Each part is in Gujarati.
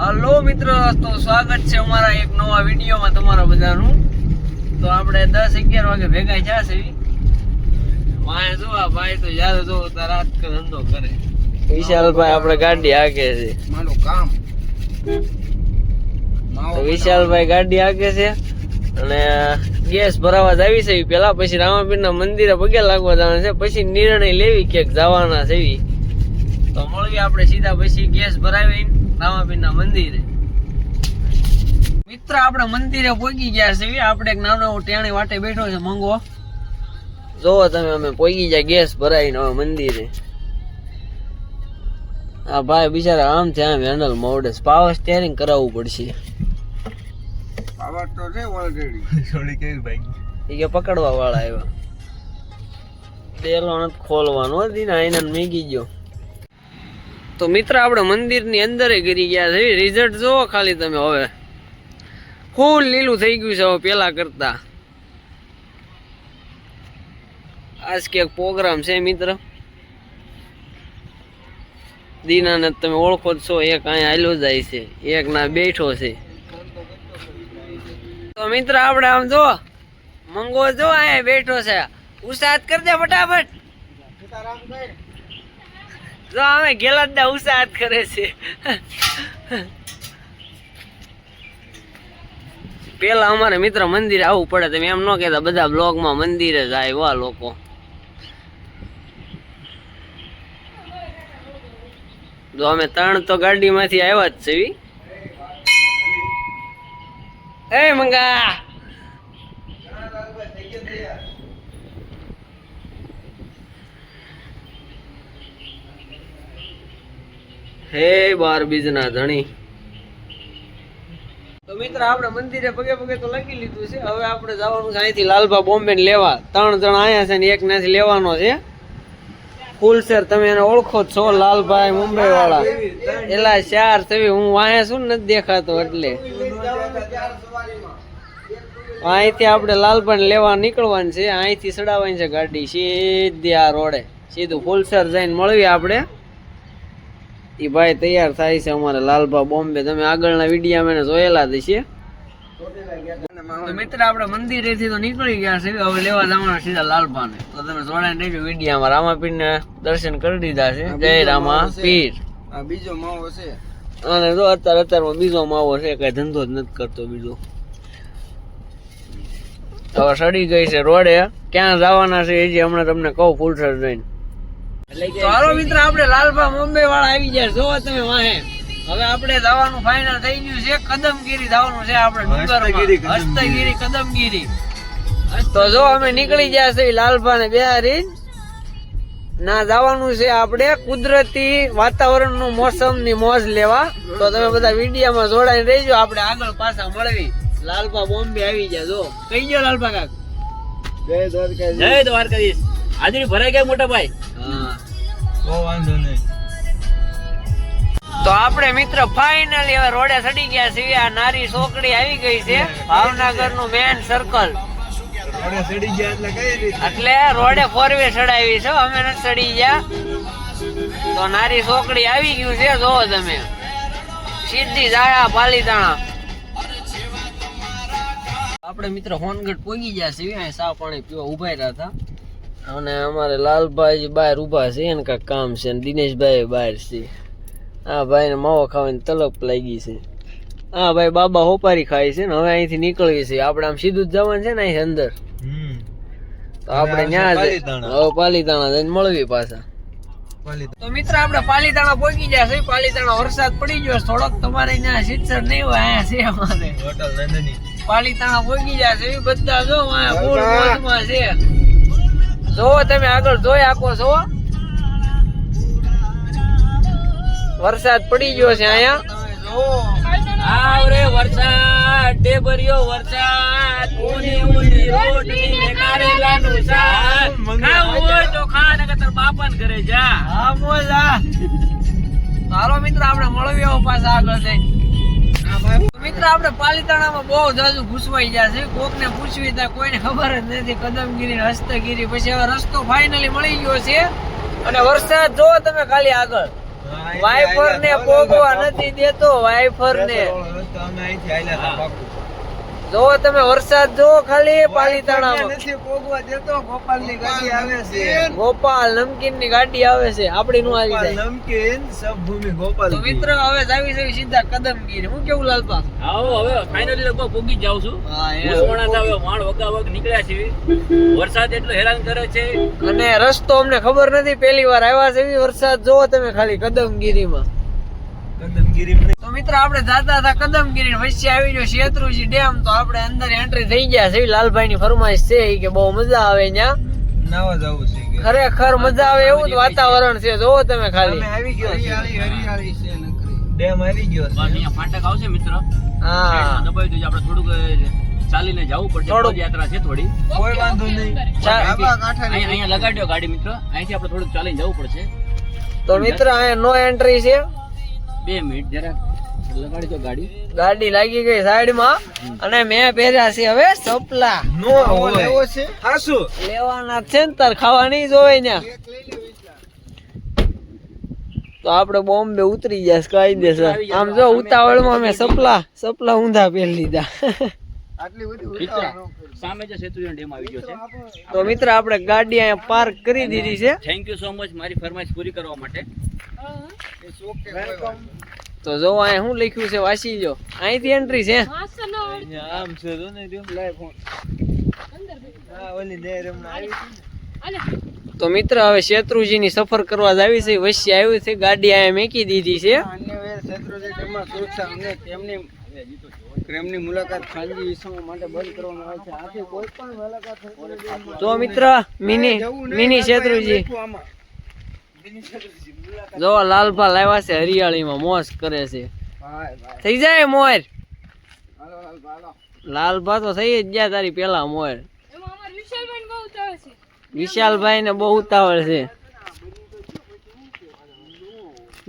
હલો મિત્રો તો સ્વાગત છે અમારા એક નવા વિડીયોમાં તમારા બધાનું. તો આપણે દસ અગિયાર વાગે ભેગા થયા છે. માય જો આ ભાઈ તો જ્યારે જો રાત કે ધંધો કરે. વિશાલભાઈ આપણે ગાડી આગે છે. મારું કામ. તો વિશાલભાઈ ગાડી આગે છે અને ગેસ ભરાવા જાવી છે. પેલા પછી રામાપીરના મંદિરે પગે લાગવા જવાના છે. પછી નિર્ણય લેવી ક્યાંક જવાના છે. તો મળીએ આપણે સીધા પછી ગેસ ભરાવી રામાપીરના મંદિરે. મિત્ર આપણે મંદિરે પહોંચી ગયા છે. આપણે એક નાનો એવો ટેણી વાટે બેઠો છે મંગો. જોવો તમે અમે પહોંચી ગયા ગેસ ભરાવીને હવે મંદિરે. આ ભાઈ બિચારા આમ છે આમ હેન્ડલ મોડે પાવર સ્ટેરિંગ કરાવવું પડશે. પાવર તો છે ઓલરેડી થોડી કેવી ભાઈ. એ કે પકડવા વાળા આવ્યા. પેલો નથી ખોલવાનો હતી ને આઈને મેગી ગયો. તો મિત્ર, આપણે મંદિરની અંદર ઘરી ગયા છે. રિઝલ્ટ જોવો ખાલી તમે હવે. ફૂલ લીલું થઈ ગયું છે હવે પેલા કરતા. આજ કે પ્રોગ્રામ છે મિત્ર. દીનાને તમે ઓળખો છો, એક અહીંયા હાલ્યો જાય છે, એક ના બેઠો છે. તો મિત્ર, આપણે આમ જો, મંગો જો અહીંયા બેઠો છે. ઉસાદ કર દે ફટાફટ. જો અમે ગેલતદા ઉસાદ કરે છે. પેલા અમારે મિત્ર મંદિરે આવવું પડે, તમે એમ ન કહેતા બધા બ્લોગમાં મંદિરે જાય આવ્યા લોકો. જો અમે ત્રણ તો ગાડીમાંથી આવ્યા જ છે એ મંગા! હે બાર બીજના ધણી. તો મિત્ર, આપણે મંદિરે પગે પગે તો લખી લીધું છે. હવે આપણે જવાનું છે અહીંથી લાલબા બોમ્બે લેવા. ત્રણ જણ અહીંયા છે ને એક ત્યાંથી લેવાનો છે. ફૂલ સર તમે એને ઓળખો છો લાલભાઈ મુંબઈ વાળા એલા ચાર છે, હું વાયા છું ને નથી દેખાતો એટલે. અહીંથી આપણે લાલભાઈ લેવા નીકળવાનું છે. અહીંથી ચડાવવાની છે ગાડી, સીધી આ રોડે. સીધું ફૂલસર જઈને મળવી આપણે. ઈ ભાઈ તૈયાર થાય છે અમારે લાલભા બોમ્બે. તમે આગળના વીડિયો એને જોયેલા જ છે. તો મિત્ર આપણે મંદિરેથી તો નીકળી ગયા છે. હવે લેવા જવાના સીધા લાલભાને. તો તમે જોડાઈને રહેજો વિડીયામાં. રામાપીરને દર્શન કરી દીધા છે. જય રામા પીર. આ બીજો માવો છે. અને જો અત્યારે અત્યારમાં બીજો માવો છે કઈ ધંધો જ નથી કરતો બીજો. હવે સડી ગઈ છે રોડે. ક્યાં જવાના છે એ જે હમણાં તમને કહું ફૂલસર જઈને. તો મિત્ર આપણે લાલબા મુંબઈ વાળા આવી ગયા જોવો તમે વાહે. હવે આપણે જવાનું ફાઇનલ થઈ ગયું છે. કદમગીરી જવાનું છે આપણે ડુંગરમાં. હસ્તગીરી કદમગીરી. તો જો અમે નીકળી ગયા છે લાલભા ને બિહારી ના જવાનું છે આપણે કુદરતી વાતાવરણનું મોસમની મોજ લેવા. તો તમે બધા વિડીયોમાં જોડાઈને રહેજો. આપણે આગળ પાછા મળવી. લાલભા બોમ્બે આવી ગયા. જો કઈ ગયો લાલભા કાક. જય દ્વારકાધીશ. જય દ્વારકાધીશ. હાજરી ભરાઈ ગઈ મોટા ભાઈ? હા. વાંધો નહીં. તો આપણે મિત્ર ફાઇનલી હવે રોડે ચડી ગયા છીએ. આ નારી સોકડી આવી ગઈ છે. ભાવનગરનું મેન સર્કલ આપણે ચડી ગયા એટલે કઈ રીતે? એટલે રોડે ફોર વે ચડાવી છે. અમે નથી ચડી ગયા. તો નારી સોકડી આવી ગયું છે. જોવો તમે. સીધી જાયા પાલીતાણા આપણે મિત્ર હોનગઢ પોગી ગયા છીએ. અહીં સા પાણી પીવા ઊભા રહ્યા હતા. અને અમારે લાલભાઈ બહાર ઊભા છે એને કાંઈક કામ છે અને દિનેશભાઈ બહાર છે. આ ભાઈને માવો ખાવાની તલપ લાગી છે. હા ભાઈ બાબા હોપારી ખાય છે ને હવે અહીંથી નીકળવી છે. આપણે આમ સીધું જ જવાનું છે ને અહીં અંદર. તો આપણે ત્યાં જ- હવે પાલીતાણા જઈને મળવી પાછા. તો મિત્ર આપણે પાલીતાણા પહોંચી ગયા છે. પાલીતાણા વરસાદ પડી ગયો થોડોક તમારે ત્યાં શીતસર નહીં હોય અહીંયા છે અમારે. પાલીતાણા પહોંચી ગયા છે. બધા જો અહીંયા ફૂલ મોજમાં છે. જોવો તમે આગળ જોઈ આપો છો વરસાદ પડી ગયો છે અહીંયા. આવરે વરસાદ ટેબરિયો વરસાદ ઊની ઉની રોટલી ને કારેલાનું શાક. ખાવું હોય તો ખા નકર તાર બાપાને ઘરે જા. હા મોજા હાલો મિત્ર આપણે મળવી આવો પાછા આગળ જઈને. મિત્ર આપણે પાલિતાણામાં બહુ જાજુ ઘૂસવાઈ ગયા છે. કોક ને પૂછવી ત્યાં કોઈને ખબર જ નથી. કદમગીરી હસ્તગીરી. પછી હવે રસ્તો ફાઇનલી મળી ગયો છે. અને વરસાદ જો તમે ખાલી આગળ. વાઇફર ને પોગવા નથી દેતો વાઇફર ને જો તમે વરસાદ જો ખાલી પાલીતાણામાં નથી પોગવા દેતો ગોપાલની ગાડી આવે છે. ગોપાલ નમકીન. ની ગાડી આવે છે આપડી નું આવી જાય. નમકીન સબભૂમિ ગોપાલ તો મિત્ર હવે જાવી છે સીધા કદમગીર. હું કેવું લાલપા આવો હવે ફાઇનલી લગભગ પોગી જાવ છું. હા ઉસવાણા હવે માણ વગા વગ નીકળ્યા છે વરસાદ એટલો હેરાન કરે છે. અને રસ્તો અમને ખબર નથી પહેલી વાર આવ્યા છે એવી વરસાદ. જોવો તમે ખાલી કદમગીરીમાં. કદમગીરી તો મિત્ર આપણે જાતા હતા કદમગીરી વચ્ચે આવી ગયો શેત્રુજી ડેમ. તો આપણે અંદર એન્ટ્રી થઈ ગયા છે. લાલભાઈ ની ફરમાઈશ છે કે બહુ મજા આવે ત્યાં નાવા જવું છે ખરેખર મજા આવે એવું જ વાતાવરણ છે. જોવો તમે ખાલી. આવી ગયો હરિયાળી હરિયાળી છે ડેમ આવી ગયો છે. અહીંયા ફાટક આવશે મિત્ર. હા. દબાઈ દેજો. આપણે થોડુંક ચાલીને જવું પડશે. છે થોડી. કોઈ વાંધો નહીં. અહીંયા અહીંયા લગાડ્યો ગાડી મિત્ર. અહીંથી આપણે થોડુંક ચાલીને જવું પડશે. તો મિત્ર અહીંયા નો એન્ટ્રી છે. બે મિનિટ જરા લગાડી દો ગાડી. ગાડી લાગી ગઈ સાઈડમાં અને મેં પહેર્યા છે હવે સપલા. નો હોય એવો છે. હાસુ. લેવાના છે ને તાર ખાવાની જોવે ને. તો આપણે બોમ્બે ઉતરી જશે કાયદેસર આમ જો ઉતાવળમાં અમે સપલા સપલા ઊંધા પહેરી લીધા. આટલી બધી મિત્ર ઉતાવળ ન કરી. સામે જે સેતુજન ડેમ આવી ગયો છે. તો મિત્ર આપણે ગાડી અહીંયા પાર્ક કરી દીધી છે. થેન્ક યુ સો મચ મારી ફરમાઈશ પૂરી કરવા માટે. તો જો અહીંયા શું લખ્યું છે, વાંચી જો અહીંથી એન્ટ્રી છે. આમ છે જો ને રહ્યો. લાઈ ફોન હતી તો મિત્ર, હવે શેત્રુજીની સફર કરવા જ આવી છે વચ્ચે આવ્યું છે, ગાડી આ મેકી દીધી છે છે. તો મિત્ર, મિની મિની શેત્રુજી લખ્યું આમાં. મિની શેત્રુજી મુલાકાત. જો લાલભા લાવ્યા છે હરિયાળીમાં મોસ કરે છે. થઈ જાય મોર? હાલો, હાલો, હાલો. લાલભા તો થઈ જ ગયા તારી પેલા મોર. વિશાલભાઈ ને બહુ ઉતાવળ છે.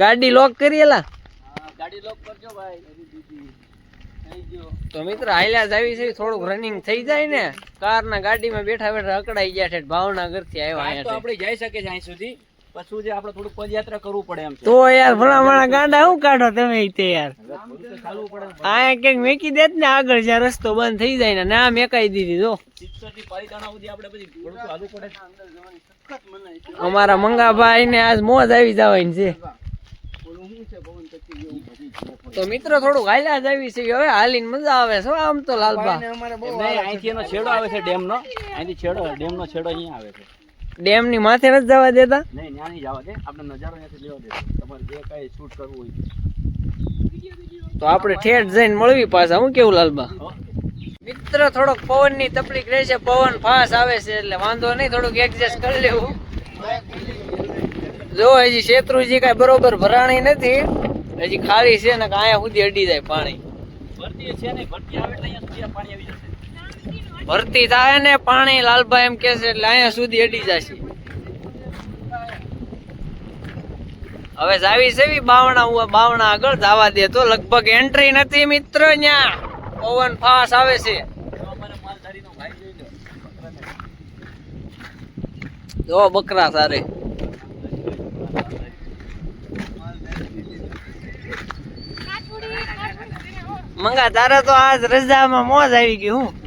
ગાડી લોક કરીએલા ગાડી લોક કરજો ભાઈ. તો મિત્ર હાલ્યા જ આવી છે થોડુંક રનિંગ થઈ જાય ને. કાર ના ગાડીમાં બેઠા બેઠા અકડાઈ ગયા છે ભાવનગરથી આવ્યા આપણે જઈ શકે છે અહીં સુધી. પછી જે આપણે થોડું પદયાત્રા કરવું પડે એમ તો યાર ભલામણા ગાંડા હું કાઢો તમે તે યાર? આ ક્યાંક મેકી દેત ને આગળ જ્યાં રસ્તો બંધ થઈ જાય ને ના મેકાઈ દીધી જો. અમારા મંગાભાઈ ને આજ મોજ આવી જવાની છે. તો મિત્રો થોડું હાલ્યા જ આવી છે. હવે હાલીને મજા આવે છે આમ તો લાલબા. અહીંથી એનો છેડો આવે છે ડેમનો. અહીંથી છેડો ડેમનો છેડો અહીંયા આવે છે. ડેમની માથે નથી જવા દેતા? નહીં ત્યાં નહીં જવા દે. આપણે નજારો અહીંયાથી લેવા દે. તમારે જે કાંઈ શૂટ કરવું હોય. તો આપણે ઠેઠ જઈને મળવી પાછા. હું કેવું લાલબા? મિત્ર થોડોક પવનની તકલીફ રહેશે. પવન ફાસ આવે છે એટલે વાંધો નહીં. થોડુંક એડજસ્ટ કરી લેવું. જો હજી શેત્રુજી કાંઈ બરોબર ભરાણી નથી. હજી ખાલી છે ને અહીંયા સુધી અડી જાય પાણી. ભરતી છે ને ભરતી આવે એટલે અહીંયા સુધી પાણી આવી જશે. ભરતી થાય ને પાણી લાલભાઈ એમ કે છે એટલે અહીંયા સુધી અડી જશે હવે જાવી સેવી બાવણા ઉવા બાવણા આગળ જવા દે તો લગભગ એન્ટ્રી નથી મિત્ર ન્યા. પવન ફાસ આવે છે. જો બકરા સારે. મંગા, તારે તો આજ રજામાં મોજ આવી ગઈ, હું?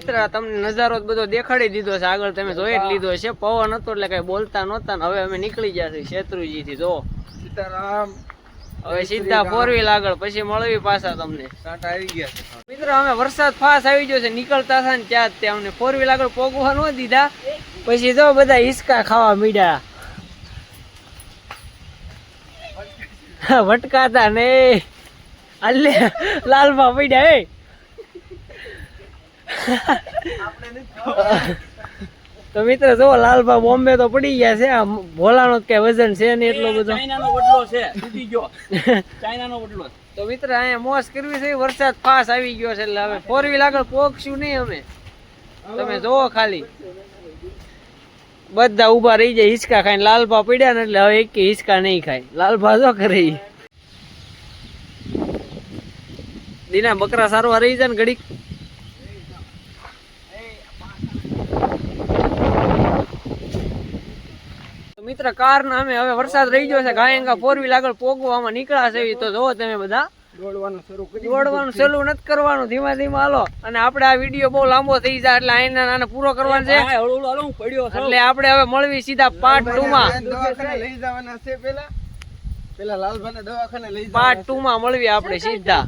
આ તમને નજારો બધો દેખાડી દીધો છે. આગળ તમે જોઈ જ લીધો છે. પવન હતો એટલે કઈ બોલતા નહોતા હવે અમે નીકળી ગયા છીએ શેત્રુજી થી જો. સીતારામ. હવે સીધા ફોર વ્હીલ આગળ પછી મળવી પાછા તમને. આવી ગયા છે. મિત્ર અમે વરસાદ ફાસ આવી ગયો છે. નીકળતા હતા ને ત્યાં તે અમને ફોર વ્હીલ આગળ પોગવા ન દીધા. પછી જો બધા હિસકા ખાવા મીડ્યા. વટકાતા ને. અલ્લે લાલમાં પડ્યા એ તો મિત્ર જો લાલભા બોમ્બે તો પડી ગયા છે. આ ભોલાનો કે વજન છે નહીં એટલો બધો. ચાઇનાનો વડલો છે. તૂટી ગયો. ચાઇનાનો વડલો તો મિત્ર અહીંયા મોસ કરવી છે. વરસાદ ફાસ આવી ગયો છે એટલે હવે ફોર વ્હીલ આગળ પોકશું નહીં અમે. તમે જોવો ખાલી. બધા ઊભા રહી જાય હિંચકા ખાઈને લાલભા પડ્યા ને એટલે હવે એક હિંચકા નહીં ખાય. લાલભા જો કરે. દીના બકરા સારવા રહી જાય ને ઘડીક. મિત્ર કાર ના અમે હવે વરસાદ રહી ગયો છે ગાયંગા ફોર વ્હીલ આગળ પોગવામાં નીકળ્યા છે તો જોવો તમે બધા. દોડવાનું શરૂ કરી દોડવાનું ચાલુ નથી કરવાનું ધીમા ધીમા હાલો. અને આપણે આ વીડિયો બહુ લાંબો થઈ જાય એટલે આના નાના પૂરો કરવાનો છે. એટલે આપણે હવે મળવી સીધા પાર્ટ ટુ માં લઈ જવાના છે પેલા. પેલા લાલભાઈ દવાખાને લઈ પાર્ટ ટુ માં મળવી આપણે સીધા.